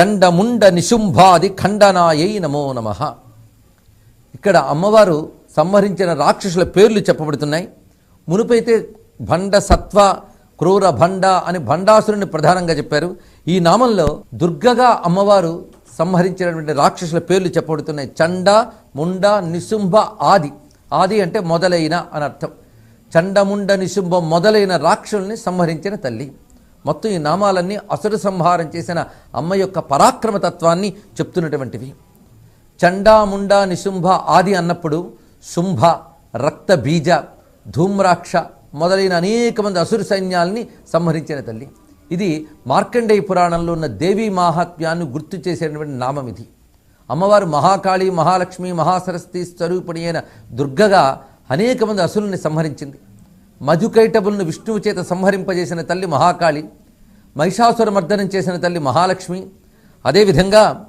చండముండ నిశుంభాది ఖండనాయై నమో నమ. ఇక్కడ అమ్మవారు సంహరించిన రాక్షసుల పేర్లు చెప్పబడుతున్నాయి. మునుపైతే భండ సత్వ క్రూర భండ అని భండాసురుని ప్రధానంగా చెప్పారు. ఈ నామంలో దుర్గగా అమ్మవారు సంహరించినటువంటి రాక్షసుల పేర్లు చెప్పబడుతున్నాయి. చండ ముండ నిశుంభ ఆది. ఆది అంటే మొదలైన అని అర్థం. చండముండ నిశుంభ మొదలైన రాక్షసుల్ని సంహరించిన తల్లి. మొత్తం ఈ నామాలన్నీ అసుర సంహారం చేసిన అమ్మ యొక్క పరాక్రమతత్వాన్ని చెప్తున్నటువంటివి. చండాముండ నిశుంభ ఆది అన్నప్పుడు శుంభ రక్త బీజ ధూమ్రాక్ష మొదలైన అనేక మంది అసురు సైన్యాల్ని సంహరించిన తల్లి. ఇది మార్కండేయ పురాణంలో ఉన్న దేవీ మాహాత్మ్యాన్ని గుర్తు చేసేటువంటి నామం ఇది. అమ్మవారు మహాకాళి మహాలక్ష్మి మహాసరస్వతి స్వరూపిణి అయిన దుర్గగా అనేక మంది అసురుల్ని సంహరించింది. మధుకైటబుల్ను విష్ణువు చేత సంహరింపజేసిన తల్లి మహాకాళి మహిషాసుర మర్దనం చేసిన తల్లి మహాలక్ష్మి అదేవిధంగా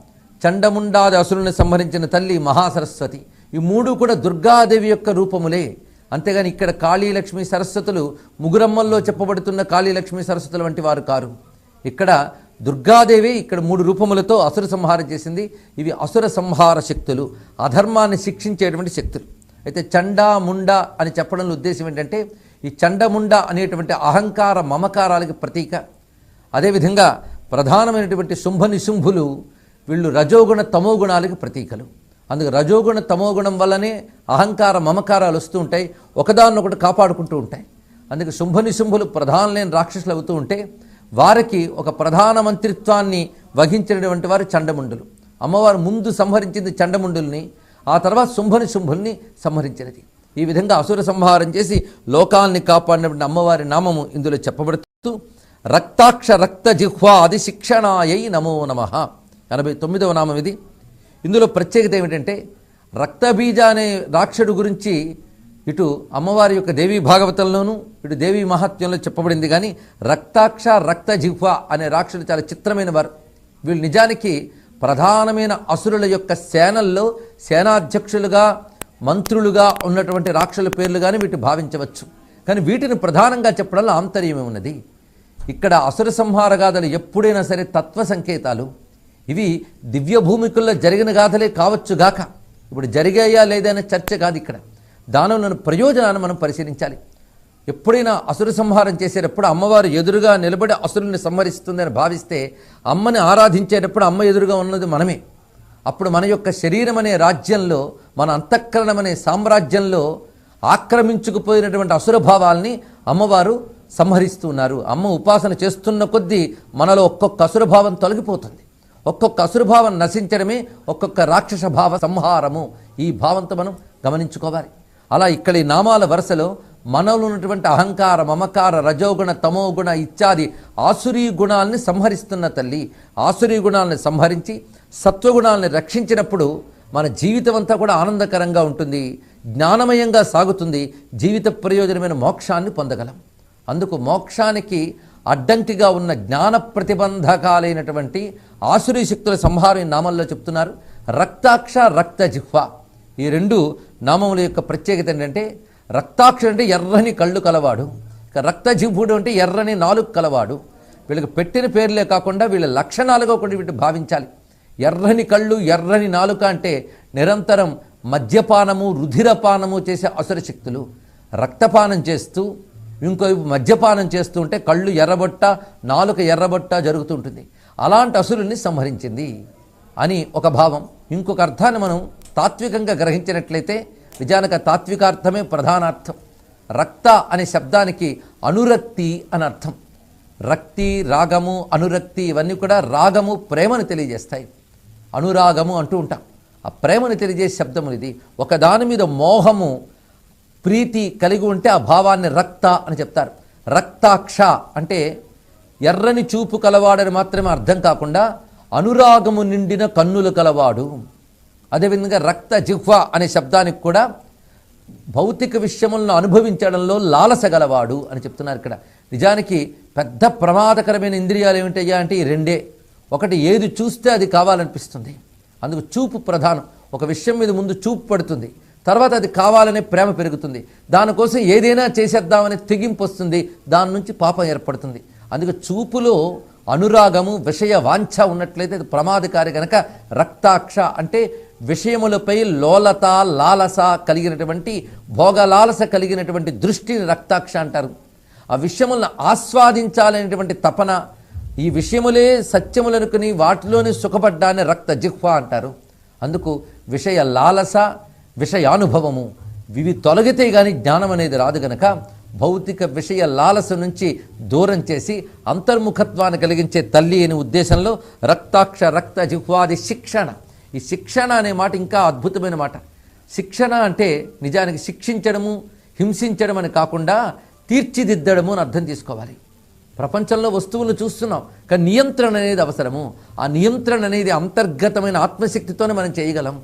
చండముండాది అసురుల్ని సంహరించిన తల్లి మహాసరస్వతి. ఈ మూడు కూడా దుర్గాదేవి యొక్క రూపములే. అంతేగాని ఇక్కడ కాళీలక్ష్మి సరస్వతులు ముగురమ్మల్లో చెప్పబడుతున్న కాళీలక్ష్మి సరస్వతులు వంటి వారు కారు. ఇక్కడ దుర్గాదేవి ఇక్కడ మూడు రూపములతో అసుర సంహారం చేసింది. ఇవి అసుర సంహార శక్తులు అధర్మాన్ని శిక్షించేటువంటి శక్తులు. అయితే చండా ముండ అని చెప్పడంలో ఉద్దేశం ఏంటంటే ఈ చండముండ అనేటువంటి అహంకార మమకారాలకి ప్రతీక. అదేవిధంగా ప్రధానమైనటువంటి శుంభ నిశుంభులు వీళ్ళు రజోగుణ తమోగుణాలకి ప్రతీకలు. అందుకు రజోగుణ తమోగుణం వల్లనే అహంకార మమకారాలు వస్తూ ఉంటాయి ఒకదాన్నొకటి కాపాడుకుంటూ ఉంటాయి. అందుకే శుంభ నిశుంభులు ప్రధానలేని రాక్షసులు అవుతూ ఉంటే వారికి ఒక ప్రధాన మంత్రిత్వాన్ని వహించినటువంటి వారు చండముండులు. అమ్మవారు ముందు సంహరించింది చండముండుల్ని ఆ తర్వాత శుంభని శుంభుల్ని సంహరించినది. ఈ విధంగా అసుర సంహారం చేసి లోకాన్ని కాపాడినటువంటి అమ్మవారి నామము ఇందులో చెప్పబడుతూ రక్తాక్ష రక్త జిహ్వా అది శిక్షణాయై నమో నమ. ఎనభై తొమ్మిదవ నామం ఇది. ఇందులో ప్రత్యేకత ఏమిటంటే రక్తబీజ అనే రాక్షడు గురించి ఇటు అమ్మవారి యొక్క దేవీ భాగవతంలోనూ ఇటు దేవీ మహాత్మ్యంలో చెప్పబడింది కానీ రక్తాక్ష రక్త జిహ్వ అనే రాక్షసుడు చాలా చిత్రమైన వారు. వీళ్ళు నిజానికి ప్రధానమైన అసురుల యొక్క సేనల్లో సేనాధ్యక్షులుగా మంత్రులుగా ఉన్నటువంటి రాక్షల పేర్లు కానీ వీటిని భావించవచ్చు. కానీ వీటిని ప్రధానంగా చెప్పడంలో ఆంతర్యమే ఉన్నది. ఇక్కడ అసుర సంహార గాథలు ఎప్పుడైనా సరే తత్వ సంకేతాలు. ఇవి దివ్య భూమికుల్లో జరిగిన గాథలే కావచ్చుగాక ఇప్పుడు జరిగాయా లేదనే చర్చ కాదు ఇక్కడ. దానిలోని ప్రయోజనాన్ని మనం పరిశీలించాలి. ఎప్పుడైనా అసుర సంహారం చేసేటప్పుడు అమ్మవారు ఎదురుగా నిలబడి అసురుని సంహరిస్తుందని భావిస్తే అమ్మని ఆరాధించేటప్పుడు అమ్మ ఎదురుగా ఉన్నది మనమే. అప్పుడు మన యొక్క శరీరం అనే రాజ్యంలో మన అంతఃకరణం అనే సామ్రాజ్యంలో ఆక్రమించుకుపోయినటువంటి అసుర భావాల్ని అమ్మవారు సంహరిస్తున్నారు అమ్మ ఉపాసన చేస్తున్న కొద్దీ మనలో ఒక్కొక్క అసురభావం తొలగిపోతుంది. ఒక్కొక్క అసురభావం నశించడమే ఒక్కొక్క రాక్షస భావ సంహారము. ఈ భావంతో మనం గమనించుకోవాలి. అలా ఇక్కడ ఈ నామాల వరుసలో మనలో ఉన్నటువంటి అహంకార మమకార రజోగుణ తమోగుణ ఇత్యాది ఆసురీ గుణాలని సంహరిస్తున్న తల్లి ఆసురీ గుణాలని సంహరించి సత్వగుణాలని రక్షించినప్పుడు మన జీవితం అంతా కూడా ఆనందకరంగా ఉంటుంది జ్ఞానమయంగా సాగుతుంది జీవిత ప్రయోజనమైన మోక్షాన్ని పొందగలం. అందుకు మోక్షానికి అడ్డంకిగా ఉన్న జ్ఞాన ప్రతిబంధకాలైనటువంటి ఆసురీ శక్తుల సంహారం నామంలో చెప్తున్నారు. రక్తాక్ష రక్త జిహ్వ ఈ రెండు నామముల యొక్క ప్రత్యేకత ఏంటంటే రక్తాక్షుడు అంటే ఎర్రని కళ్ళు కలవాడు. ఇక రక్త అంటే ఎర్రని నాలుగు కలవాడు. వీళ్ళకి పెట్టిన పేర్లే కాకుండా వీళ్ళ లక్షణాలుగా కూడా వీటిని భావించాలి. ఎర్రని కళ్ళు ఎర్రని నాలుక అంటే నిరంతరం మద్యపానము రుధిరపానము చేసే అసుర శక్తులు. రక్తపానం చేస్తూ ఇంకోవైపు మద్యపానం చేస్తూ ఉంటే కళ్ళు ఎర్రబొట్ట నాలుక ఎర్రబొట్ట జరుగుతుంటుంది. అలాంటి అసురుల్ని సంహరించింది అని ఒక భావం. ఇంకొక అర్థాన్ని మనం తాత్వికంగా గ్రహించినట్లయితే నిజానికి తాత్వికార్థమే ప్రధానార్థం. రక్త అనే శబ్దానికి అనురక్తి అని అర్థం. రక్తి రాగము అనురక్తి ఇవన్నీ కూడా రాగము ప్రేమను తెలియజేస్తాయి. అనురాగము అంటూ ఉంటాం. ఆ ప్రేమను తెలియజేసే శబ్దము ఇది. ఒకదాని మీద మోహము ప్రీతి కలిగి ఉంటే ఆ భావాన్ని రక్త అని చెప్తారు. రక్తాక్ష అంటే ఎర్రని చూపు కలవాడని మాత్రమే అర్థం కాకుండా అనురాగము నిండిన కన్నులు కలవాడు. అదేవిధంగా రక్త జిహ్వ అనే శబ్దానికి కూడా భౌతిక విషయములను అనుభవించడంలో లాలస గలవాడు అని చెప్తున్నారు ఇక్కడ. నిజానికి పెద్ద ప్రమాదకరమైన ఇంద్రియాలు ఏమిటయ్యా అంటే ఈ రెండే. ఒకటి ఏది చూస్తే అది కావాలనిపిస్తుంది. అందుకు చూపు ప్రధానం. ఒక విషయం మీద ముందు చూపు పడుతుంది. తర్వాత అది కావాలనే ప్రేమ పెరుగుతుంది. దానికోసం ఏదైనా చేసేద్దామనే తెగింపు వస్తుంది. దాని నుంచి పాపం ఏర్పడుతుంది. అందుకే చూపులో అనురాగము విషయ వాంఛ ఉన్నట్లయితే అది ప్రమాదకారి కనుక రక్తాక్ష అంటే విషయములపై లోలత లాలస కలిగినటువంటి భోగలాలస కలిగినటువంటి దృష్టిని రక్తాక్ష అంటారు. ఆ విషయములను ఆస్వాదించాలనేటువంటి తపన ఈ విషయములే సత్యములనుకుని వాటిలోనే సుఖపడ్డాన్ని రక్త జిహ్వ అంటారు. అందుకు విషయ లాలస విషయానుభవము ఇవి తొలగితే గాని జ్ఞానం అనేది రాదు గనక భౌతిక విషయ లాలస నుంచి దూరం చేసి అంతర్ముఖత్వాన్ని కలిగించే తల్లి అనే ఉద్దేశంలో రక్తాక్ష రక్త జిహ్వాది శిక్షణ. ఈ శిక్షణ అనే మాట ఇంకా అద్భుతమైన మాట. శిక్షణ అంటే నిజానికి శిక్షించడము హింసించడం అని కాకుండా తీర్చిదిద్దడము అని అర్థం తీసుకోవాలి ప్రపంచంలో వస్తువులను చూస్తున్నాం కానీ నియంత్రణ అనేది అవసరము. ఆ నియంత్రణ అనేది అంతర్గతమైన ఆత్మశక్తితోనే మనం చేయగలం.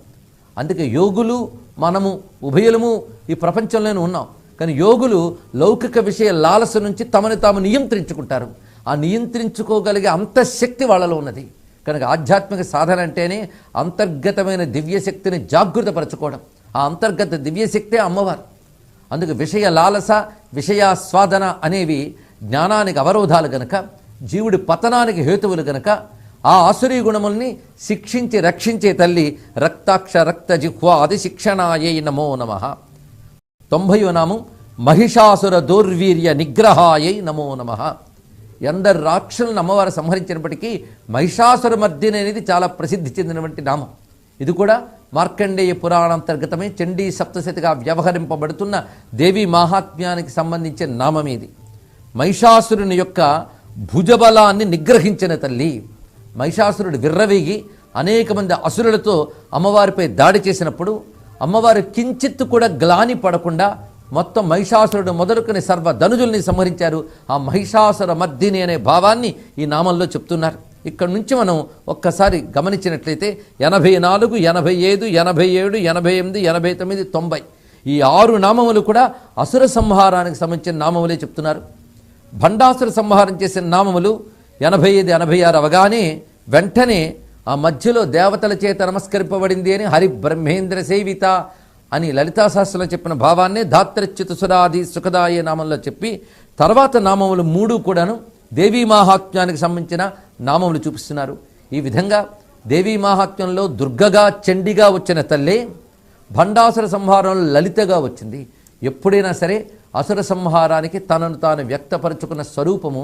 అందుకే యోగులు మనము ఉభయలము ఈ ప్రపంచంలోనే ఉన్నాం. కానీ యోగులు లౌకిక విషయ లాలస నుంచి తమని తాము నియంత్రించుకుంటారు. ఆ నియంత్రించుకోగలిగే అంతఃశక్తి వాళ్ళలో ఉన్నది. కనుక ఆధ్యాత్మిక సాధన అంటేనే అంతర్గతమైన దివ్యశక్తిని జాగృతపరచుకోవడం. ఆ అంతర్గత దివ్యశక్తే అమ్మవారు. అందుకు విషయ లాలస విషయాస్వాదన అనేవి జ్ఞానానికి అవరోధాలు గనక జీవుడి పతనానికి హేతువులు గనక ఆ ఆసురీ గుణముల్ని శిక్షించి రక్షించే తల్లి రక్తాక్ష రక్త జిహ్వ అది శిక్షణాయై నమో నమ. తొంభయో నామం మహిషాసుర దౌర్వీర్య నిగ్రహాయై నమో నమ. ఎందరు రాక్షసులను అమ్మవారు సంహరించినప్పటికీ మహిషాసుర మర్దిని అనేది చాలా ప్రసిద్ధి చెందినటువంటి నామం. ఇది కూడా మార్కండేయ పురాణాంతర్గతమే చండీ సప్తశతిగా వ్యవహరింపబడుతున్న దేవి మహాత్మ్యానికి సంబంధించిన నామం ఇది. మహిషాసురుని యొక్క భుజబలాన్ని నిగ్రహించిన తల్లి. మహిషాసురుడు విర్రవీగి అనేక మంది అసురులతో అమ్మవారిపై దాడి చేసినప్పుడు అమ్మవారు కించిత్తు కూడా గ్లాని పడకుండా మొత్తం మహిషాసురుడు మొదలుకొని సర్వ ధనుజుల్ని సంహరించారు. ఆ మహిషాసుర మర్దిని అనే భావాన్ని ఈ నామంలో చెప్తున్నారు. ఇక్కడ నుంచి మనం ఒక్కసారి గమనించినట్లయితే ఎనభై నాలుగు ఎనభై ఐదు ఎనభై ఏడు ఎనభై ఎనిమిది ఎనభై తొమ్మిది తొంభై. ఈ ఆరు నామములు కూడా అసుర సంహారానికి సంబంధించిన నామములే చెప్తున్నారు. భండాసుర సంహారం చేసిన నామములు ఎనభై ఐదు ఎనభై ఆరు అవగానే వెంటనే ఆ మధ్యలో దేవతల చేత నమస్కరింపబడింది అని హరి బ్రహ్మేంద్ర సేవిత అని లలితా శాస్త్రంలో చెప్పిన భావాన్నే ధాత్రచ్యుత సురాది సుఖదాయ నామంలో చెప్పి తర్వాత నామములు మూడు కూడాను దేవీ మాహాత్మ్యానికి సంబంధించిన నామములు చూపిస్తున్నారు. ఈ విధంగా దేవీ మాహాత్మ్యంలో దుర్గగా చండిగా వచ్చిన తల్లే భండాసుర సంహారంలో లలితగా వచ్చింది. ఎప్పుడైనా సరే అసుర సంహారానికి తనను తాను వ్యక్తపరుచుకున్న స్వరూపము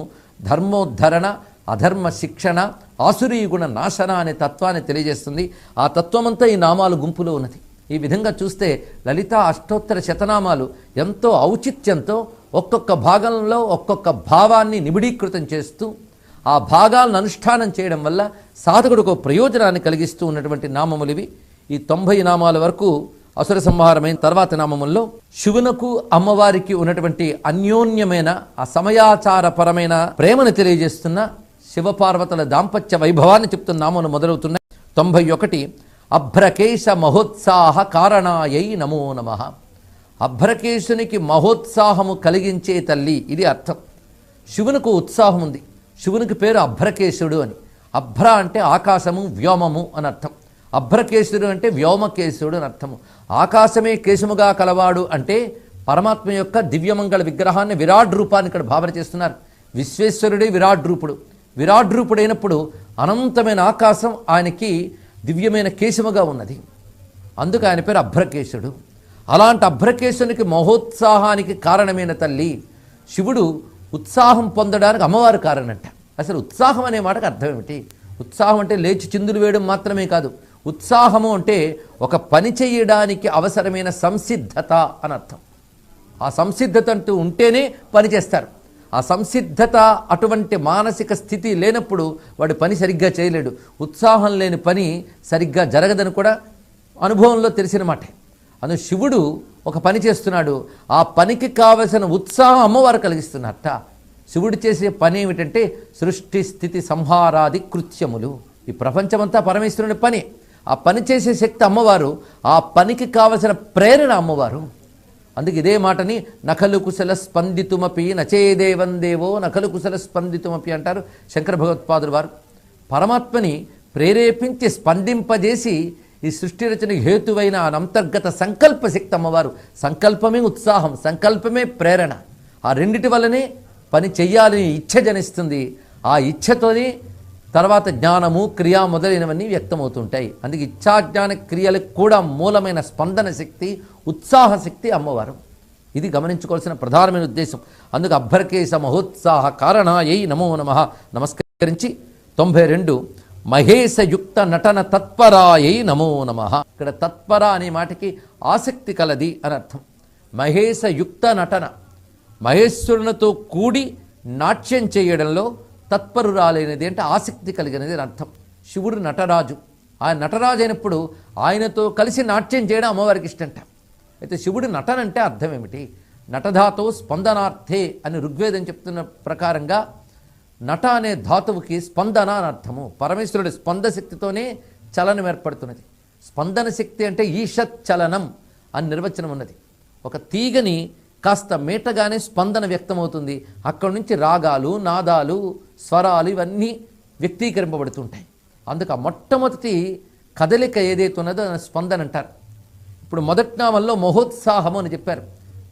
ధర్మోద్ధరణ అధర్మ శిక్షణ ఆసురీ గుణ నాశన అనే తత్వాన్ని తెలియజేస్తుంది. ఆ తత్వమంతా ఈ నామాలు గుంపులో ఉన్నది. ఈ విధంగా చూస్తే లలిత అష్టోత్తర శతనామాలు ఎంతో ఔచిత్యంతో ఒక్కొక్క భాగంలో ఒక్కొక్క భావాన్ని నిబిడీకృతం చేస్తూ ఆ భాగాలను అనుష్ఠానం చేయడం వల్ల సాధకుడికి ప్రయోజనాన్ని కలిగిస్తూ ఉన్నటువంటి నామములివి ఈ తొంభై నామాల వరకు అసుర సంహారమైన తర్వాత నామముల్లో శివునకు అమ్మవారికి ఉన్నటువంటి అన్యోన్యమైన ఆ సమయాచారపరమైన ప్రేమను తెలియజేస్తున్న శివపార్వతుల దాంపత్య వైభవాన్ని చెప్తున్న నామములు మొదలవుతున్నాయి. తొంభై ఒకటి అభ్రకేశ మహోత్సాహ కారణాయై నమో నమ. అభ్రకేశునికి మహోత్సాహము కలిగించే తల్లి ఇది అర్థం. శివునికి ఉత్సాహం ఉంది. శివునికి పేరు అభ్రకేశుడు అని. అభ్ర అంటే ఆకాశము వ్యోమము అని అర్థం. అభ్రకేశుడు అంటే వ్యోమకేశుడు అని అర్థము. ఆకాశమే కేశముగా కలవాడు అంటే పరమాత్మ యొక్క దివ్యమంగళ విగ్రహాన్ని విరాట్ రూపాన్ని ఇక్కడ భావన చేస్తున్నారు. విశ్వేశ్వరుడే విరాట్ రూపుడు. విరాట్ రూపుడైనప్పుడు అనంతమైన ఆకాశం ఆయనకి దివ్యమైన కేశముగా ఉన్నది. అందుకు ఆయన పేరు అభ్రకేశుడు. అలాంటి అభ్రకేశునికి మహోత్సాహానికి కారణమైన తల్లి శివుడు ఉత్సాహం పొందడానికి అమ్మవారు కారణంట. అసలు ఉత్సాహం అనే మాటకు అర్థం ఏమిటి? ఉత్సాహం అంటే లేచి చిందులు వేయడం మాత్రమే కాదు. ఉత్సాహము అంటే ఒక పని చేయడానికి అవసరమైన సంసిద్ధత అని అర్థం. ఆ సంసిద్ధత అంటూ ఉంటేనే పని చేస్తారు. ఆ సంసిద్ధత అటువంటి మానసిక స్థితి లేనప్పుడు వాడు పని సరిగ్గా చేయలేడు. ఉత్సాహం లేని పని సరిగ్గా జరగదని కూడా అనుభవంలో తెలిసిన మాటే. అను శివుడు ఒక పని చేస్తున్నాడు. ఆ పనికి కావలసిన ఉత్సాహం అమ్మవారు కలిగిస్తున్నట్ట శివుడు చేసే పని ఏమిటంటే సృష్టి స్థితి సంహారాది కృత్యములు. ఈ ప్రపంచమంతా పరమేశ్వరుని పని. ఆ పని చేసే శక్తి అమ్మవారు ఆ పనికి కావలసిన ప్రేరణ అమ్మవారు. అందుకే ఇదే మాటని నకలు కుశల స్పందితుమపి నచేదేవం దేవో నకలు కుశల స్పందితుమపి అంటారు శంకర భగవత్పాదులు వారు. పరమాత్మని ప్రేరేపించి స్పందింపజేసి ఈ సృష్టి రచనకు హేతువైన అంతర్గత సంకల్ప శక్తి అమ్మవారు సంకల్పమే ఉత్సాహం సంకల్పమే ప్రేరణ. ఆ రెండిటి వల్లనే పని చెయ్యాలని ఇచ్ఛ జనిస్తుంది. ఆ ఇచ్ఛతోనే తర్వాత జ్ఞానము క్రియ మొదలైనవన్నీ వ్యక్తమవుతుంటాయి. అందుకే ఇచ్ఛాజ్ఞాన క్రియలకు కూడా మూలమైన స్పందన శక్తి ఉత్సాహ శక్తి అమ్మవారు. ఇది గమనించుకోవాల్సిన ప్రధానమైన ఉద్దేశం. అందుకు అభ్యర్కేశ మహోత్సాహ కారణాయై నమో నమ. నమస్కరించి తొంభై రెండు మహేశయుక్త నటన తత్పరాయై నమో నమ. ఇక్కడ తత్పర అనే మాటకి ఆసక్తి కలది అని అర్థం. మహేశయుక్త నటన. మహేశ్వరునితో కూడి నాట్యం చేయడంలో తత్పరురాలైనది అంటే ఆసక్తి కలిగినది అని అర్థం. శివుడు నటరాజు. ఆయన నటరాజు అయినప్పుడు ఆయనతో కలిసి నాట్యం చేయడం అమ్మవారికి ఇష్టంట. అయితే శివుడు నటన అంటే అర్థం ఏమిటి నటధాతో స్పందనార్థే అని ఋగ్వేదం చెప్తున్న ప్రకారంగా నట అనే ధాతువుకి స్పందన అని అర్థము. పరమేశ్వరుడి స్పంద శక్తితోనే చలనం ఏర్పడుతున్నది. స్పందన శక్తి అంటే ఈషత్ చలనం అని నిర్వచనం ఉన్నది. ఒక తీగని కాస్త మేటగానే స్పందన వ్యక్తమవుతుంది. అక్కడి నుంచి రాగాలు నాదాలు స్వరాలు ఇవన్నీ వ్యక్తీకరింపబడుతుంటాయి. అందుకు ఆ మొట్టమొదటి కదలిక ఏదైతే ఉన్నదో స్పందన అంటారు. ఇప్పుడు మొదటి నామంలో మహోత్సాహము అని చెప్పారు.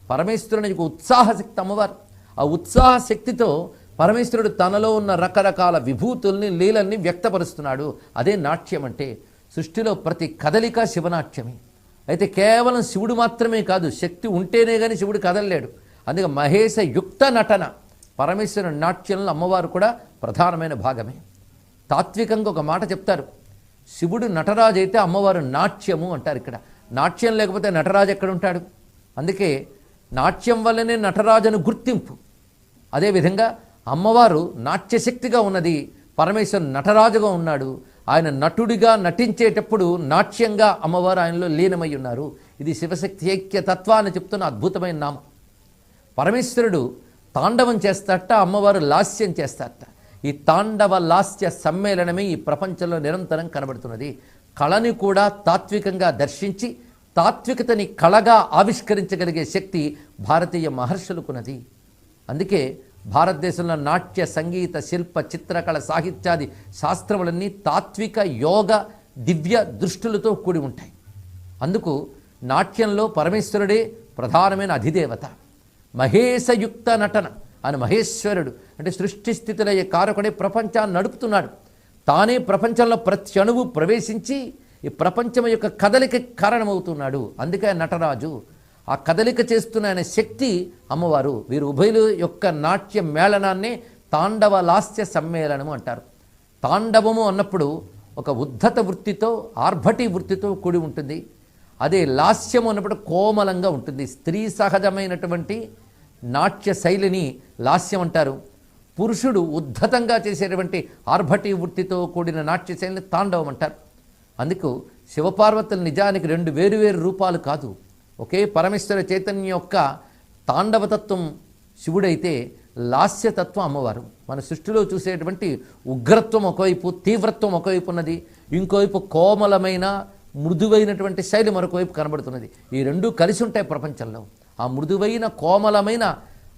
పరమేశ్వరుని ఉత్సాహశక్తి ఉత్సాహ శక్తి అమ్మవారు. ఆ ఉత్సాహ శక్తితో పరమేశ్వరుడు తనలో ఉన్న రకరకాల విభూతుల్ని లీలల్ని వ్యక్తపరుస్తున్నాడు. అదే నాట్యం అంటే సృష్టిలో ప్రతి కదలిక శివనాట్యమే. అయితే కేవలం శివుడు మాత్రమే కాదు శక్తి ఉంటేనే కానీ శివుడు కదలలేడు. అందుకే మహేశ యుక్త నటన. పరమేశ్వరుని నాట్యంలో అమ్మవారు కూడా ప్రధానమైన భాగమే. తాత్వికంగా ఒక మాట చెప్తారు. శివుడు నటరాజు అయితే అమ్మవారు నాట్యము అంటారు ఇక్కడ. నాట్యం లేకపోతే నటరాజు ఎక్కడ ఉంటాడు? అందుకే నాట్యం వల్లనే నటరాజును గుర్తింపు. అదేవిధంగా అమ్మవారు నాట్యశక్తిగా ఉన్నది పరమేశ్వరు నటరాజుగా ఉన్నాడు. ఆయన నటుడిగా నటించేటప్పుడు నాట్యంగా అమ్మవారు ఆయనలో లీనమై ఉన్నారు. ఇది శివశక్తి ఐక్య తత్వాన్ని చెప్తున్న అద్భుతమైన నామం. పరమేశ్వరుడు తాండవం చేస్తాట అమ్మవారు లాస్యం చేస్తాట ఈ తాండవ లాస్య సమ్మేళనమే ఈ ప్రపంచంలో నిరంతరం కనబడుతున్నది. కళని కూడా తాత్వికంగా దర్శించి తాత్వికతని కళగా ఆవిష్కరించగలిగే శక్తి భారతీయ మహర్షులకున్నది. అందుకే భారతదేశంలో నాట్య సంగీత శిల్ప చిత్రకళ సాహిత్యాది శాస్త్రములన్నీ తాత్విక యోగ దివ్య దృష్టులతో కూడి ఉంటాయి. అందుకు నాట్యంలో పరమేశ్వరుడే ప్రధానమైన అధిదేవత. మహేశయుక్త నటన అని మహేశ్వరుడు అంటే సృష్టి స్థితులయ్యే కారకుడే ప్రపంచాన్ని నడుపుతున్నాడు. తానే ప్రపంచంలో ప్రతి అణువు ప్రవేశించి ఈ ప్రపంచం యొక్క కదలిక కారణమవుతున్నాడు. అందుకే నటరాజు. ఆ కదలిక చేస్తున్న ఆయన శక్తి అమ్మవారు. వీరు ఉభయులు యొక్క నాట్య మేళనాన్ని తాండవ లాస్య సమ్మేళనము అంటారు. తాండవము అన్నప్పుడు ఒక ఉద్ధత వృత్తితో ఆర్భటి వృత్తితో కూడి ఉంటుంది. అదే లాస్యము అన్నప్పుడు కోమలంగా ఉంటుంది. స్త్రీ సహజమైనటువంటి నాట్య శైలిని లాస్యం అంటారు. పురుషుడు ఉద్ధతంగా చేసేటువంటి ఆర్భటి వృత్తితో కూడిన నాట్య శైలిని తాండవం అంటారు. అందుకు శివపార్వతులు నిజానికి రెండు వేరువేరు రూపాలు కాదు. ఒకే పరమేశ్వర చైతన్యం యొక్క తాండవతత్వం శివుడైతే లాస్యతత్వం అమ్మవారు. మన సృష్టిలో చూసేటువంటి ఉగ్రత్వం ఒకవైపు తీవ్రత్వం ఒకవైపు ఉన్నది. ఇంకోవైపు కోమలమైన మృదువైనటువంటి శైలి మరొకవైపు కనబడుతున్నది. ఈ రెండూ కలిసి ఉంటాయి ప్రపంచంలో. ఆ మృదువైన కోమలమైన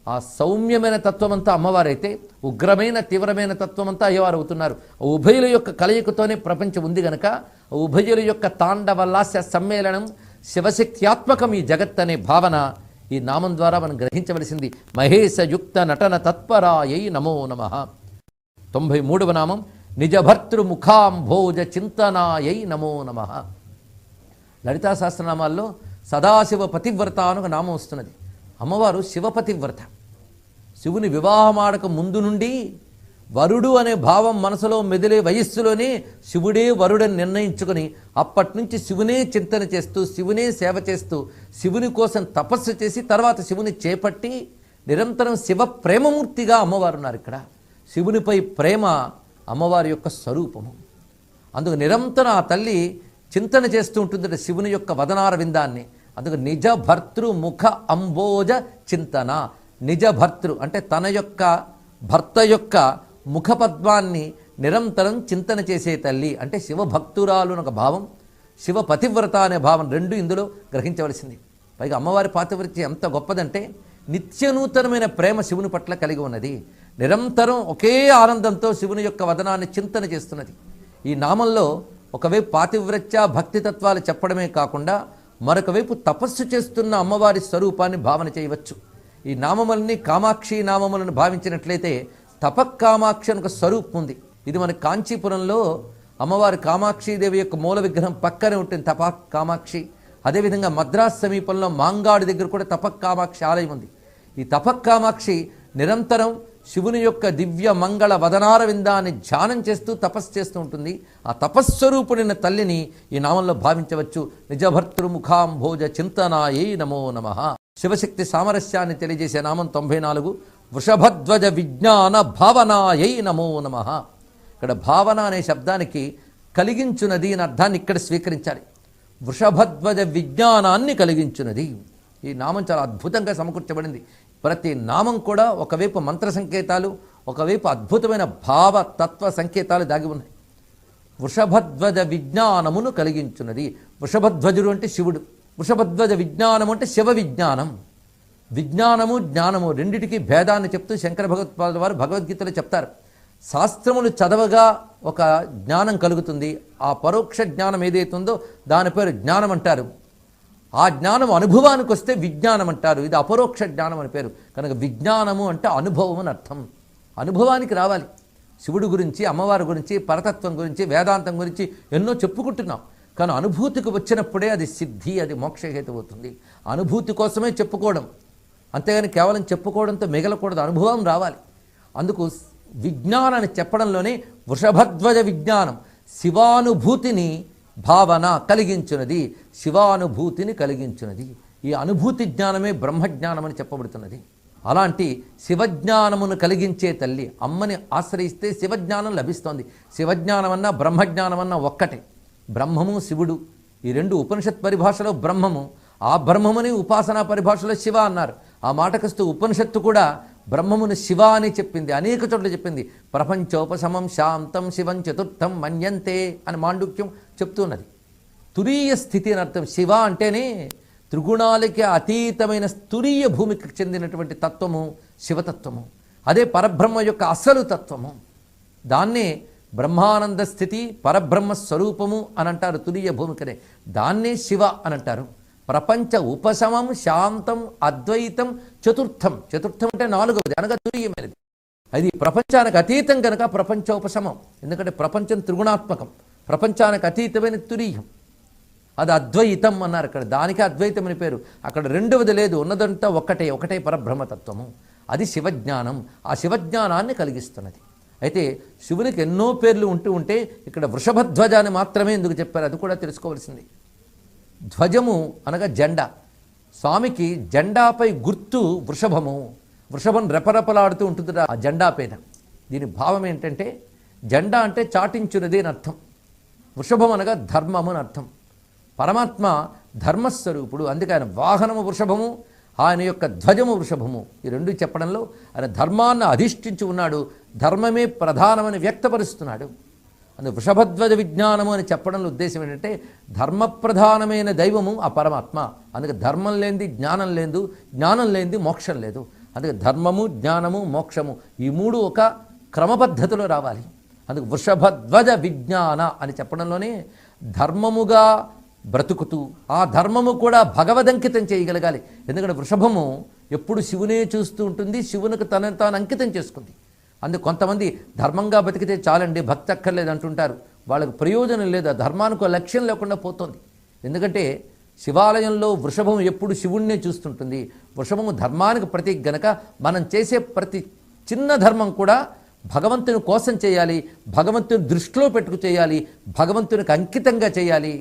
ఆ సౌమ్యమైన తత్వం అంతా అమ్మవారైతే ఉగ్రమైన తీవ్రమైన తత్వం అంతా అయ్యవారు అవుతున్నారు. ఉభయుల యొక్క కలయికతోనే ప్రపంచం ఉంది గనక ఉభయుల యొక్క తాండవలాస్య సమ్మేళనం శివశక్త్యాత్మకం ఈ జగత్ అనే భావన ఈ నామం ద్వారా మనం గ్రహించవలసింది. మహేశయుక్త నటన తత్పరాయై నమో నమ. తొంభై మూడవ నామం నిజభర్తృముఖాంభోజ చింతనాయై నమో నమ. లలితా సహస్రనామాల్లో సదాశివ పతివ్రత అని ఒక నామం వస్తున్నది. అమ్మవారు శివపతివ్రత శివుని వివాహమాడక ముందు నుండి వరుడు అనే భావం మనసులో మెదిలే వయస్సులోనే శివుడే వరుడని నిర్ణయించుకొని అప్పటి నుంచి శివునే చింతన చేస్తూ శివునే సేవ చేస్తూ శివుని కోసం తపస్సు చేసి తర్వాత శివుని చేపట్టి నిరంతరం శివ ప్రేమమూర్తిగా అమ్మవారు ఉన్నారు ఇక్కడ. శివునిపై ప్రేమ అమ్మవారి యొక్క స్వరూపము. అందుకు నిరంతరం ఆ తల్లి చింతన చేస్తూ ఉంటుందట శివుని యొక్క వదనార విందాన్ని అందుకు నిజ భర్తృ ముఖ అంబోజ చింతన. నిజ భర్తృ అంటే తన యొక్క భర్త యొక్క ముఖపద్మాన్ని నిరంతరం చింతన చేసే తల్లి. అంటే శివభక్తురాలు అని ఒక భావం శివ పతివ్రత అనే భావం రెండు ఇందులో గ్రహించవలసింది. పైగా అమ్మవారి పాతివ్రత్యం ఎంత గొప్పదంటే నిత్యనూతనమైన ప్రేమ శివుని పట్ల కలిగి ఉన్నది. నిరంతరం ఒకే ఆనందంతో శివుని యొక్క వదనాన్ని చింతన చేస్తున్నది. ఈ నామంలో ఒకవైపు పాతివ్రత్య భక్తి తత్వాలు చెప్పడమే కాకుండా మరొక వైపు తపస్సు చేస్తున్న అమ్మవారి స్వరూపాన్ని భావన చేయవచ్చు. ఈ నామములని కామాక్షి నామములను భావించినట్లయితే తపక్కామాక్షి అని ఒక స్వరూపం ఉంది. ఇది మన కాంచీపురంలో అమ్మవారి కామాక్షిదేవి యొక్క మూల విగ్రహం పక్కనే ఉంటుంది తపక్ కామాక్షి అదేవిధంగా మద్రాస్ సమీపంలో మాంగాడు దగ్గర కూడా తపక్ కామాక్షి ఆలయం ఉంది. ఈ తపక్ కామాక్షి నిరంతరం శివుని యొక్క దివ్య మంగళ వదనార విందాన్ని ధ్యానం చేస్తూ తపస్సు చేస్తూ ఉంటుంది. ఆ తపస్వరూపుడైన తల్లిని ఈ నామంలో భావించవచ్చు. నిజభర్తృముఖాంభోజ చింతనాయే నమో నమ. శివశక్తి సామరస్యాన్ని తెలియజేసే నామం తొంభై నాలుగు వృషభధ్వజ విజ్ఞాన భావనాయై నమో నమ. ఇక్కడ భావన అనే శబ్దానికి కలిగించునది అనే అర్థాన్ని ఇక్కడ స్వీకరించాలి. వృషభధ్వజ విజ్ఞానాన్ని కలిగించున్నది ఈ నామం చాలా అద్భుతంగా సమకూర్చబడింది. ప్రతి నామం కూడా ఒకవైపు మంత్ర సంకేతాలు ఒకవైపు అద్భుతమైన భావ తత్వ సంకేతాలు దాగి ఉన్నాయి. వృషభధ్వజ విజ్ఞానమును కలిగించున్నది. వృషభధ్వజుడు అంటే శివుడు. వృషభధ్వజ విజ్ఞానము అంటే శివ విజ్ఞానం. విజ్ఞానము జ్ఞానము రెండిటికి భేదాన్ని చెప్తూ శంకర భగవత్పాదుల వారు భగవద్గీతలో చెప్తారు. శాస్త్రములు చదవగా ఒక జ్ఞానం కలుగుతుంది. ఆ పరోక్ష జ్ఞానం ఏదైతుందో దాని పేరు జ్ఞానం అంటారు ఆ జ్ఞానం అనుభవానికి వస్తే విజ్ఞానం అంటారు. ఇది అపరోక్ష జ్ఞానం అని పేరు. కనుక విజ్ఞానము అంటే అనుభవం అని అర్థం. అనుభవానికి రావాలి. శివుడు గురించి అమ్మవారి గురించి పరతత్వం గురించి వేదాంతం గురించి ఎన్నో చెప్పుకుంటున్నాం. కానీ అనుభూతికి వచ్చినప్పుడే అది సిద్ధి అది మోక్షహేతు అవుతుంది. అనుభూతి కోసమే చెప్పుకోవడం. అంతేగాని కేవలం చెప్పుకోవడంతో మిగలకూడదు. అనుభవం రావాలి. అందుకు విజ్ఞానాన్ని చెప్పడంలోనే వృషభధ్వజ విజ్ఞానం శివానుభూతిని భావన కలిగించున్నది శివానుభూతిని కలిగించున్నది ఈ అనుభూతి జ్ఞానమే బ్రహ్మజ్ఞానం అని చెప్పబడుతున్నది. అలాంటి శివజ్ఞానమును కలిగించే తల్లి అమ్మని ఆశ్రయిస్తే శివజ్ఞానం లభిస్తోంది. శివజ్ఞానం అన్నా ఒక్కటే బ్రహ్మము శివుడు. ఈ రెండు ఉపనిషత్ పరిభాషలో బ్రహ్మము. ఆ బ్రహ్మముని ఉపాసనా పరిభాషలో శివ అన్నారు. ఆ మాటకస్తు ఉపనిషత్తు కూడా బ్రహ్మమును శివ అని చెప్పింది అనేక చోట్ల చెప్పింది. ప్రపంచోపశమం శాంతం శివం చతుర్థం మన్యంతే అని మాండుక్యం చెప్తున్నది. తురీయ స్థితి అని అర్థం శివ అంటేనే త్రిగుణాలకి అతీతమైన తురీయ భూమికి చెందినటువంటి తత్వము శివతత్వము. అదే పరబ్రహ్మ యొక్క అసలు తత్వము. దాన్నే బ్రహ్మానంద స్థితి పరబ్రహ్మ స్వరూపము అని అంటారు తురీయ భూమికనే. దాన్నే శివ అని అంటారు. ప్రపంచ ఉపశమం శాంతం అద్వైతం చతుర్థం. చతుర్థం అంటే నాలుగవది అనగా తురీయమైనది అది ప్రపంచానికి అతీతం కనుక ప్రపంచోపశమం ఎందుకంటే ప్రపంచం త్రిగుణాత్మకం. ప్రపంచానికి అతీతమైన తురీయం. అది అద్వైతం అన్నారు ఇక్కడ దానికి అద్వైతం అని పేరు. అక్కడ రెండవది లేదు. ఉన్నదంతా ఒకటే ఒకటే పరబ్రహ్మతత్వము. అది శివజ్ఞానం. ఆ శివజ్ఞానాన్ని కలిగిస్తున్నది. అయితే శివునికి ఎన్నో పేర్లు ఉంటూ ఉంటే ఇక్కడ వృషభధ్వజాన్ని మాత్రమే ఎందుకు చెప్పారు? అది కూడా తెలుసుకోవాల్సింది. ధ్వజము అనగా జెండా. స్వామికి జెండాపై గుర్తు వృషభము. వృషభం రెపరెపలాడుతూ ఉంటుంది ఆ జెండా పేద దీని భావం ఏంటంటే జెండా అంటే చాటించున్నది అని అర్థం. వృషభం అనగా ధర్మము అని అర్థం. పరమాత్మ ధర్మస్వరూపుడు. అందుకే ఆయన వాహనము వృషభము ఆయన యొక్క ధ్వజము వృషభము. ఈ రెండు చెప్పడంలో ఆయన ధర్మాన్ని అధిష్ఠించి ఉన్నాడు. ధర్మమే ప్రధానమని వ్యక్తపరుస్తున్నాడు. అందుకు వృషభధ్వజ విజ్ఞానము అని చెప్పడంలో ఉద్దేశం ఏంటంటే ధర్మప్రధానమైన దైవము ఆ పరమాత్మ. అందుకే ధర్మం లేనిది జ్ఞానం లేదు జ్ఞానం లేనిది మోక్షం లేదు. అందుకే ధర్మము జ్ఞానము మోక్షము ఈ మూడు ఒక క్రమపద్ధతిలో రావాలి. అందుకు వృషభధ్వజ విజ్ఞాన అని చెప్పడంలోనే ధర్మముగా బ్రతుకుతూ ఆ ధర్మము కూడా భగవదంకితం చేయగలగాలి. ఎందుకంటే వృషభము ఎప్పుడు శివునే చూస్తూ ఉంటుంది శివునికి తనని తాను అంకితం చేసుకుంది. అందుకు కొంతమంది ధర్మంగా బతికితే చాలండి భక్తి అక్కర్లేదు అంటుంటారు. వాళ్ళకు ప్రయోజనం లేదు ఆ ధర్మానికి ఒక లక్ష్యం లేకుండా పోతుంది. ఎందుకంటే శివాలయంలో వృషభం ఎప్పుడు శివుణ్ణే చూస్తుంటుంది. వృషభము ధర్మానికి ప్రతీక గనక మనం చేసే ప్రతి చిన్న ధర్మం కూడా భగవంతుని కోసం చేయాలి భగవంతుని దృష్టిలో పెట్టుకు చేయాలి భగవంతునికి అంకితంగా చేయాలి.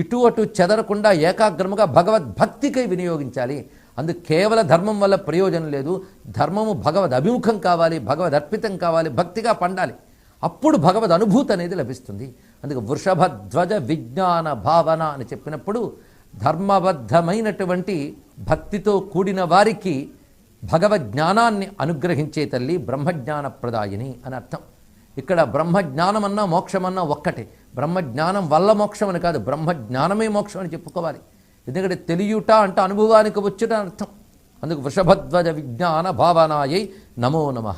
ఇటు అటు చెదరకుండా ఏకాగ్రముగా భగవద్భక్తికై వినియోగించాలి. అందుకు కేవల ధర్మం వల్ల ప్రయోజనం లేదు. ధర్మము భగవద్ అభిముఖం కావాలి భగవద్ అర్పితం కావాలి భక్తిగా పండాలి. అప్పుడు భగవద్ అనుభూతి అనేది లభిస్తుంది. అందుకే వృషభధ్వజ విజ్ఞాన భావన అని చెప్పినప్పుడు ధర్మబద్ధమైనటువంటి భక్తితో కూడిన వారికి భగవద్ జ్ఞానాన్ని అనుగ్రహించే తల్లి బ్రహ్మజ్ఞాన ప్రదాయిని అని అర్థం. ఇక్కడ బ్రహ్మజ్ఞానమన్నా మోక్షమన్నా ఒక్కటే. బ్రహ్మజ్ఞానం వల్ల మోక్షం అని కాదు బ్రహ్మజ్ఞానమే మోక్షం అని చెప్పుకోవాలి. ఎందుకంటే తెలియుట అంటే అనుభవానికి వచ్చుట అర్థం. అందుకు వృషభధ్వజ విజ్ఞాన భావనాయై నమో నమ.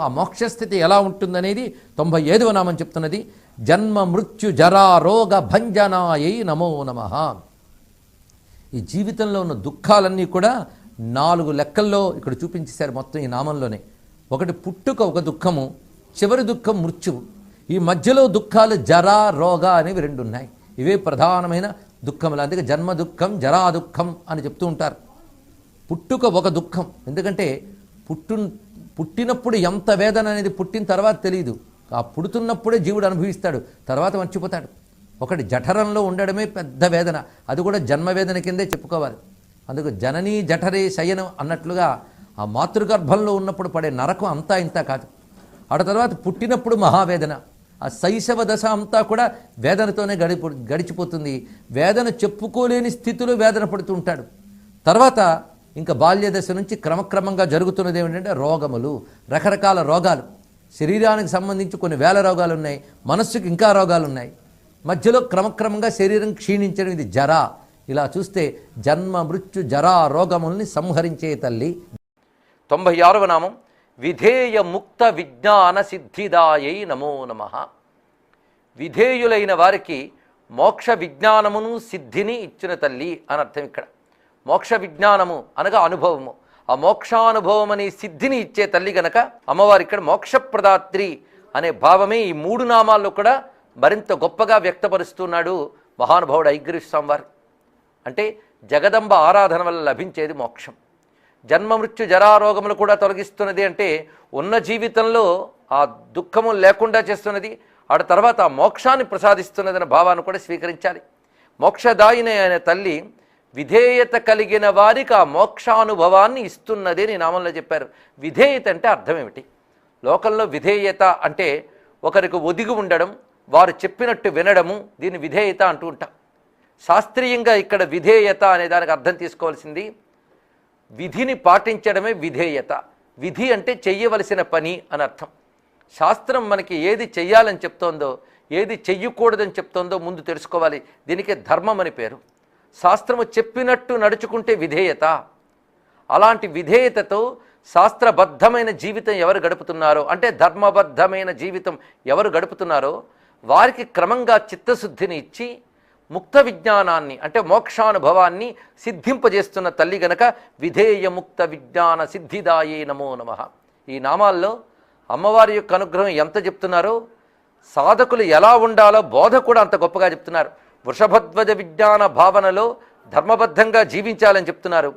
ఆ మోక్షస్థితి ఎలా ఉంటుందనేది తొంభై ఐదవ నామం చెప్తున్నది. జన్మ మృత్యు జరా రోగ భంజనాయై నమో నమ. ఈ జీవితంలో ఉన్న దుఃఖాలన్నీ కూడా నాలుగు లెక్కల్లో ఇక్కడ చూపించేశారు మొత్తం ఈ నామంలోనే. ఒకటి పుట్టుక ఒక దుఃఖము చివరి దుఃఖం మృత్యువు. ఈ మధ్యలో దుఃఖాలు జరా రోగ అనేవి రెండు ఉన్నాయి. ఇవే ప్రధానమైన దుఃఖములు అందుకే జన్మ దుఃఖం జరా దుఃఖం అని చెప్తూ ఉంటారు. పుట్టుక ఒక దుఃఖం. ఎందుకంటే పుట్టు పుట్టినప్పుడు ఎంత వేదన అనేది పుట్టిన తర్వాత తెలియదు. ఆ పుడుతున్నప్పుడే జీవుడు అనుభవిస్తాడు. తర్వాత మర్చిపోతాడు. ఒకటి జఠరంలో ఉండడమే పెద్ద వేదన. అది కూడా జన్మవేదన కిందే చెప్పుకోవాలి. అందుకు జననీ జఠరే శయనం అన్నట్లుగా ఆ మాతృగర్భంలో ఉన్నప్పుడు పడే నరకం అంతా ఇంత కాదు. ఆడ తర్వాత పుట్టినప్పుడు మహావేదన. ఆ శైశవ దశ అంతా కూడా వేదనతోనే గడిపో గడిచిపోతుంది. వేదన చెప్పుకోలేని స్థితిలో వేదన పడుతూ ఉంటాడు. తర్వాత ఇంకా బాల్య దశ నుంచి క్రమక్రమంగా జరుగుతున్నది ఏమిటంటే రోగములు రకరకాల రోగాలు. శరీరానికి సంబంధించి కొన్ని వేల రోగాలు ఉన్నాయి మనస్సుకి ఇంకా రోగాలు ఉన్నాయి మధ్యలో క్రమక్రమంగా శరీరం క్షీణించడం ఇది జర. ఇలా చూస్తే జన్మ మృత్యు జరా రోగముల్ని సంహరించే తల్లి. తొంభై ఆరవ నామం. విధేయ ముక్త విజ్ఞాన సిద్ధిదాయై నమో నమ. విధేయులైన వారికి మోక్ష విజ్ఞానమును సిద్ధిని ఇచ్చిన తల్లి అని అర్థం ఇక్కడ. మోక్ష విజ్ఞానము అనగా అనుభవము. ఆ మోక్షానుభవం అనే సిద్ధిని ఇచ్చే తల్లి గనక అమ్మవారి ఇక్కడ మోక్షప్రదాత్రి అనే భావమే ఈ మూడు నామాల్లో కూడా మరింత గొప్పగా వ్యక్తపరుస్తున్నాడు మహానుభావుడు ఐగ్రీష్ స్వామివారు. అంటే జగదంబ ఆరాధన వల్ల లభించేది మోక్షం. జన్మ మృత్యు జరారోగములు కూడా తొలగిస్తున్నది అంటే ఉన్న జీవితంలో ఆ దుఃఖము లేకుండా చేస్తున్నది. ఆడ తర్వాత ఆ మోక్షాన్ని ప్రసాదిస్తున్నదన్న భావాన్ని కూడా స్వీకరించాలి. మోక్షదాయిని అనే తల్లి విధేయత కలిగిన వారికి ఆ మోక్షానుభవాన్ని ఇస్తున్నది అని నామంలో చెప్పారు. విధేయత అంటే అర్థం ఏమిటి? లోకంలో విధేయత అంటే ఒకరికి ఒదిగి ఉండడం వారు చెప్పినట్టు వినడము దీన్ని విధేయత అంటూ ఉంటాం. శాస్త్రీయంగా ఇక్కడ విధేయత అనే దానికి అర్థం తీసుకోవాల్సింది విధిని పాటించడమే విధేయత. విధి అంటే చెయ్యవలసిన పని అని అర్థం. శాస్త్రం మనకి ఏది చెయ్యాలని చెప్తోందో ఏది చెయ్యకూడదని చెప్తోందో ముందు తెలుసుకోవాలి. దీనికే ధర్మం అని పేరు. శాస్త్రము చెప్పినట్టు నడుచుకుంటే విధేయత. అలాంటి విధేయతతో శాస్త్రబద్ధమైన జీవితం ఎవరు గడుపుతున్నారో అంటే ధర్మబద్ధమైన జీవితం ఎవరు గడుపుతున్నారో వారికి క్రమంగా చిత్తశుద్ధిని ఇచ్చి ముక్త విజ్ఞానాన్ని అంటే మోక్షానుభవాన్ని సిద్ధింపజేస్తున్న తల్లి గనక విధేయముక్త విజ్ఞాన సిద్ధిదాయే నమో నమ. ఈ నామాల్లో అమ్మవారి యొక్క అనుగ్రహం ఎంత చెప్తున్నారో సాధకులు ఎలా ఉండాలో బోధ కూడా అంత గొప్పగా చెప్తున్నారు. వృషభధ్వజ విజ్ఞాన భావనలో ధర్మబద్ధంగా జీవించాలని చెప్తున్నారు.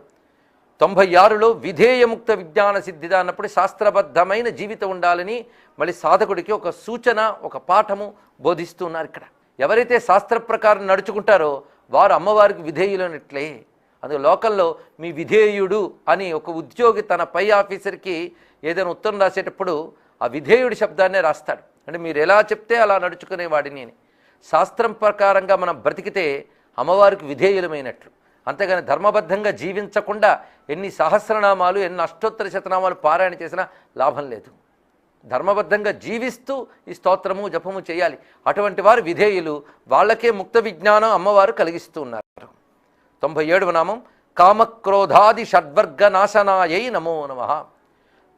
తొంభై ఆరులో విధేయముక్త విజ్ఞాన సిద్ధిద అన్నప్పుడు శాస్త్రబద్ధమైన జీవితం ఉండాలని మళ్ళీ సాధకుడికి ఒక సూచన ఒక పాఠము బోధిస్తున్నారు ఇక్కడ. ఎవరైతే శాస్త్ర ప్రకారం నడుచుకుంటారో వారు అమ్మవారికి విధేయులైనట్లే. అది లోకల్లో మీ విధేయుడు అని ఒక ఉద్యోగి తన పై ఆఫీసర్కి ఏదైనా ఉత్తరం రాసేటప్పుడు ఆ విధేయుడి శబ్దాన్నే రాస్తాడు. అంటే మీరు ఎలా చెప్తే అలా నడుచుకునేవాడిని అని. శాస్త్రం ప్రకారంగా మనం బ్రతికితే అమ్మవారికి విధేయులమైనట్లు. అంతేగాని ధర్మబద్ధంగా జీవించకుండా ఎన్ని సహస్రనామాలు ఎన్ని అష్టోత్తర శతనామాలు పారాయణ చేసినా లాభం లేదు. ధర్మబద్ధంగా జీవిస్తూ ఈ స్తోత్రము జపము చేయాలి. అటువంటి వారు విధేయులు. వాళ్ళకే ముక్త విజ్ఞానం అమ్మవారు కలిగిస్తూ ఉన్నారు. తొంభై ఏడవ నామం కామక్రోధాది షడ్వర్గ నాశనాయై నమో నమ.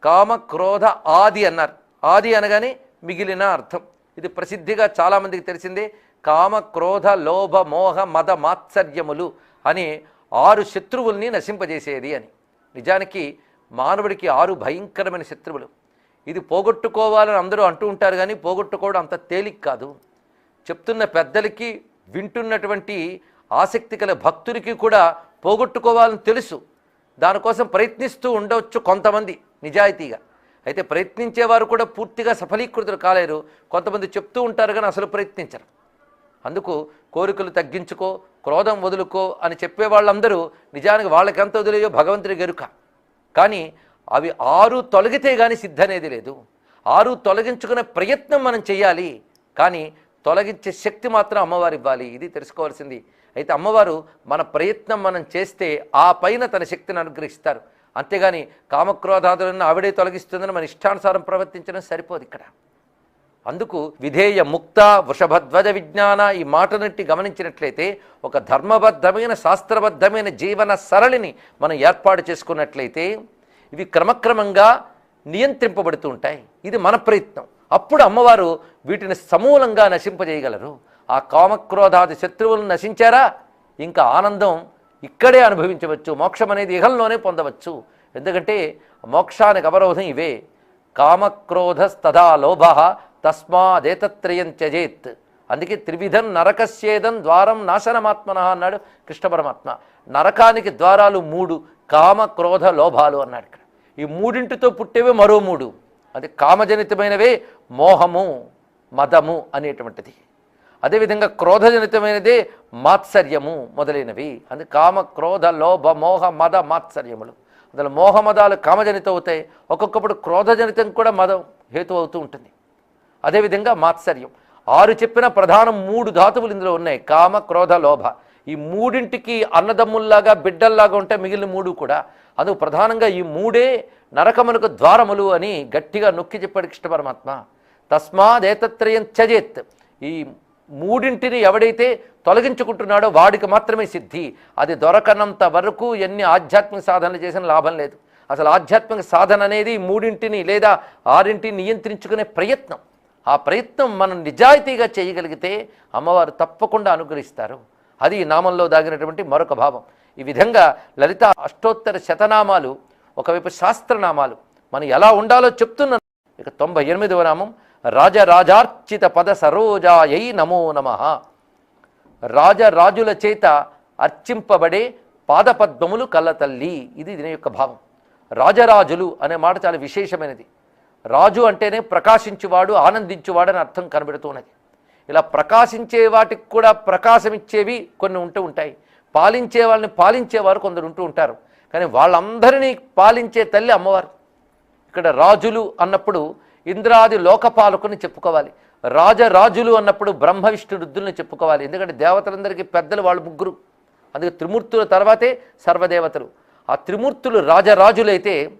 కామక్రోధ ఆది అన్నారు. ఆది అనగానే మిగిలిన అర్థం. ఇది ప్రసిద్ధిగా చాలామందికి తెలిసిందే. కామ క్రోధ లోభ మోహ మద మాత్సర్యములు అని ఆరు శత్రువుల్ని నశింపజేసేది అని. నిజానికి మానవుడికి ఆరు భయంకరమైన శత్రువులు. ఇది పోగొట్టుకోవాలని అందరూ అంటూ ఉంటారు కానీ పోగొట్టుకోవడం అంత తేలిక కాదు. చెప్తున్న పెద్దలకి వింటున్నటువంటి ఆసక్తి గల భక్తుడికి కూడా పోగొట్టుకోవాలని తెలుసు. దానికోసం ప్రయత్నిస్తూ ఉండవచ్చు కొంతమంది నిజాయితీగా. అయితే ప్రయత్నించేవారు కూడా పూర్తిగా సఫలీకృతులు కాలేరు. కొంతమంది చెప్తూ ఉంటారు కానీ అసలు ప్రయత్నించరు. అందుకు కోరికలు తగ్గించుకో క్రోధం వదులుకో అని చెప్పే వాళ్ళందరూ నిజానికి వాళ్ళకెంత వదిలేయో భగవంతుడి గెరుక. కానీ అవి ఆరు తొలగితే కానీ సిద్ధనేది లేదు. ఆరు తొలగించుకునే ప్రయత్నం మనం చేయాలి కానీ తొలగించే శక్తి మాత్రం అమ్మవారు ఇవ్వాలి. ఇది తెలుసుకోవాల్సింది. అయితే అమ్మవారు మన ప్రయత్నం మనం చేస్తే ఆ పైన తన శక్తిని అనుగ్రహిస్తారు. అంతేగాని కామక్రోధాదులను ఆవిడే తొలగిస్తుందని మన ఇష్టానుసారం ప్రవర్తించడం సరిపోదు ఇక్కడ. అందుకు విధేయ ముక్త వృషభధ్వజ విజ్ఞాన ఈ మాటనట్టి గమనించినట్లయితే ఒక ధర్మబద్ధమైన శాస్త్రబద్ధమైన జీవన సరళిని మనం ఏర్పాటు చేసుకున్నట్లయితే ఇవి క్రమక్రమంగా నియంత్రింపబడుతూ ఉంటాయి. ఇది మన ప్రయత్నం. అప్పుడు అమ్మవారు వీటిని సమూలంగా నశింపజేయగలరు. ఆ కామక్రోధాది శత్రువులను నశించారా? ఇంకా ఆనందం ఇక్కడే అనుభవించవచ్చు. మోక్షం అనేది ఇహంలోనే పొందవచ్చు. ఎందుకంటే మోక్షానికి అవరోధం ఇవే. కామక్రోధస్తదా లోభ తస్మాదేతత్రయం త్యజేత్ అందుకే త్రివిధం నరకస్యేదం ద్వారం నాశనమాత్మన అన్నాడు కృష్ణ పరమాత్మ. నరకానికి ద్వారాలు మూడు. కామ క్రోధ లోభాలు అన్నాడు ఇక్కడ. ఈ మూడింటితో పుట్టేవే మరో మూడు. అది కామజనితమైనవే మోహము మదము అనేటువంటిది. అదేవిధంగా క్రోధజనితమైనదే మాత్సర్యము మొదలైనవి. అది కామ క్రోధ లోభ మోహ మద మాత్సర్యములు. అందులో మోహమదాలు కామజనితం అవుతాయి ఒక్కొక్కప్పుడు క్రోధజనితం కూడా మదం హేతు అవుతూ ఉంటుంది. అదేవిధంగా మాత్సర్యం. ఆరు చెప్పిన ప్రధానం మూడు ధాతువులు ఇందులో ఉన్నాయి. కామ క్రోధ లోభ. ఈ మూడింటికి అన్నదమ్ముల్లాగా బిడ్డల్లాగా ఉంటే మిగిలిన మూడు కూడా అందుకు ప్రధానంగా ఈ మూడే నరకమునకు ద్వారములు అని గట్టిగా నొక్కి చెప్పాడు కృష్ణ పరమాత్మ. తస్మాదేతత్రయం త్యజేత్. ఈ మూడింటిని ఎవడైతే తొలగించుకుంటున్నాడో వాడికి మాత్రమే సిద్ధి. అది దొరకనంత వరకు ఎన్ని ఆధ్యాత్మిక సాధనలు చేసిన లాభం లేదు. అసలు ఆధ్యాత్మిక సాధన అనేది మూడింటిని లేదా ఆరింటిని నియంత్రించుకునే ప్రయత్నం. ఆ ప్రయత్నం మనం నిజాయితీగా చేయగలిగితే అమ్మవారు తప్పకుండా అనుగ్రహిస్తారు. అది నామంలో దాగినటువంటి మరొక భావం. ఈ విధంగా లలిత అష్టోత్తర శతనామాలు ఒకవైపు శాస్త్రనామాలు మనం ఎలా ఉండాలో చెప్తున్నాను ఇక తొంభై ఎనిమిదవ నామం రాజరాజార్చిత పద సరోజాయై నమో నమ. రాజరాజుల చేత అర్చింపబడే పాదపద్మములు కళ్ళతల్లి ఇది దీని యొక్క భావం. రాజరాజులు అనే మాట చాలా విశేషమైనది. రాజు అంటేనే ప్రకాశించువాడు ఆనందించువాడు అని అర్థం కనబడుతున్నది. ఇలా ప్రకాశించే వాటికి కూడా ప్రకాశమిచ్చేవి కొన్ని ఉంటూ ఉంటాయి. పాలించే వాళ్ళని పాలించేవారు కొందరు ఉంటూ ఉంటారు. కానీ వాళ్ళందరినీ పాలించే తల్లి అమ్మవారు. ఇక్కడ రాజులు అన్నప్పుడు ఇంద్రాది లోకపాలకుని చెప్పుకోవాలి. రాజరాజులు అన్నప్పుడు బ్రహ్మ విష్ణు చెప్పుకోవాలి. ఎందుకంటే దేవతలందరికీ పెద్దలు వాళ్ళు ముగ్గురు. అందుకే త్రిమూర్తుల తర్వాతే సర్వదేవతలు. ఆ త్రిమూర్తులు రాజరాజులైతే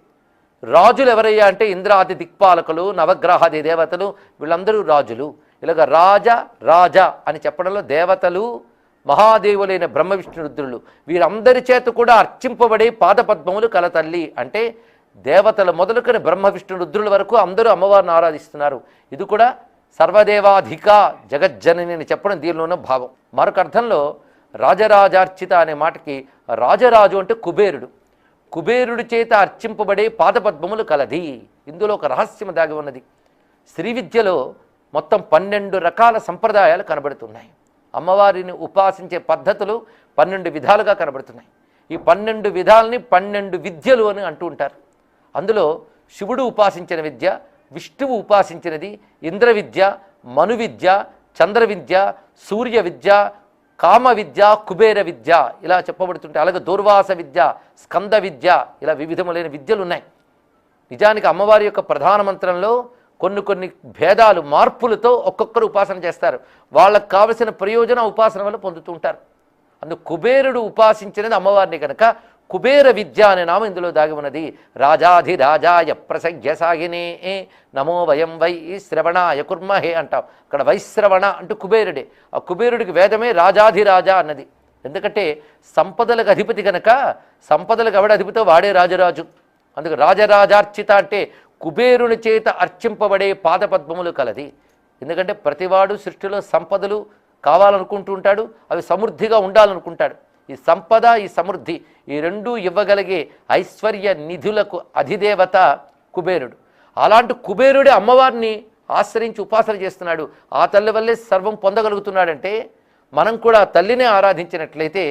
రాజులు ఎవరయ్యా అంటే ఇంద్రాది దిక్పాలకులు నవగ్రహాది దేవతలు వీళ్ళందరూ రాజులు. ఇలాగ రాజ రాజ అని చెప్పడంలో దేవతలు మహాదేవులైన బ్రహ్మ విష్ణురుద్రులు వీరందరి చేత కూడా అర్చింపబడే పాదపద్మములు కలతల్లి అంటే దేవతల మొదలుకొని బ్రహ్మ విష్ణు రుద్రుల వరకు అందరూ అమ్మవారిని ఆరాధిస్తున్నారు. ఇది కూడా సర్వదేవాధిక జగజ్జనని అని చెప్పడం దీనిలోనూ భావం. మరొక అర్థంలో రాజరాజార్చిత అనే మాటకి రాజరాజు అంటే కుబేరుడు. కుబేరుడి చేత అర్చింపబడే పాదపద్మములు కలది. ఇందులో ఒక రహస్యం దాగి ఉన్నది. శ్రీ విద్యలో మొత్తం పన్నెండు రకాల సంప్రదాయాలు కనబడుతున్నాయి. అమ్మవారిని ఉపాసించే పద్ధతులు పన్నెండు విధాలుగా కనబడుతున్నాయి. ఈ పన్నెండు విధాలని పన్నెండు విద్యలు అని అంటూ ఉంటారు. అందులో శివుడు ఉపాసించిన విద్య విష్ణువు ఉపాసించినది ఇంద్ర విద్య మను విద్య చంద్ర విద్య సూర్య విద్య కామ విద్య కుబేర విద్య ఇలా చెప్పబడుతుంటే అలాగే దూర్వాస విద్య స్కంద విద్య ఇలా వివిధములైన విద్యలు ఉన్నాయి. నిజానికి అమ్మవారి యొక్క ప్రధాన మంత్రంలో కొన్ని కొన్ని భేదాలు మార్పులతో ఒక్కొక్కరు ఉపాసన చేస్తారు. వాళ్ళకు కావలసిన ప్రయోజనం ఉపాసన వల్ల పొందుతూ ఉంటారు. అందుకు కుబేరుడు ఉపాసించినది అమ్మవారిని కనుక కుబేర విద్య అనే నామం ఇందులో దాగి ఉన్నది. రాజాధిరాజాయ ప్రసంఖ్య సాగినే నమో వయం వై శ్రవణాయ కుర్మహే అంటాం. అక్కడ వైశ్రవణ అంటూ కుబేరుడే. ఆ కుబేరుడికి వేదమే రాజాధిరాజా అన్నది. ఎందుకంటే సంపదలకు అధిపతి కనుక సంపదలకు ఎవడ అధిపతితో వాడే రాజరాజు. అందుకు రాజరాజార్చిత అంటే కుబేరుని చేత అర్చింపబడే పాదపద్మములు కలది. ఎందుకంటే ప్రతివాడు సృష్టిలో సంపదలు కావాలనుకుంటూ ఉంటాడు అవి సమృద్ధిగా ఉండాలనుకుంటాడు. ఈ సంపద ఈ సమృద్ధి ఈ రెండూ ఇవ్వగలిగే ఐశ్వర్య నిధులకు అధిదేవత కుబేరుడు. అలాంటి కుబేరుడే అమ్మవారిని ఆశ్రయించి ఉపాసన చేస్తున్నాడు. ఆ తల్లి వల్లే సర్వం పొందగలుగుతున్నాడంటే మనం కూడా ఆ తల్లినే ఆరాధించినట్లయితే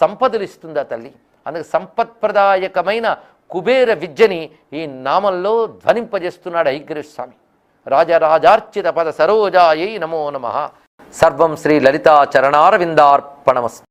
సంపదలు ఇస్తుంది ఆ తల్లి. అందుకే సంపత్ప్రదాయకమైన కుబేర విద్యని ఈ నామంలో ధ్వనింపజేస్తున్నాడు ఐగ్రీవ్ స్వామి రాజరాజార్చిత పద సరోజాయై నమో నమ. సర్వం శ్రీ లలితా చరణారవిందార్పణమస్తు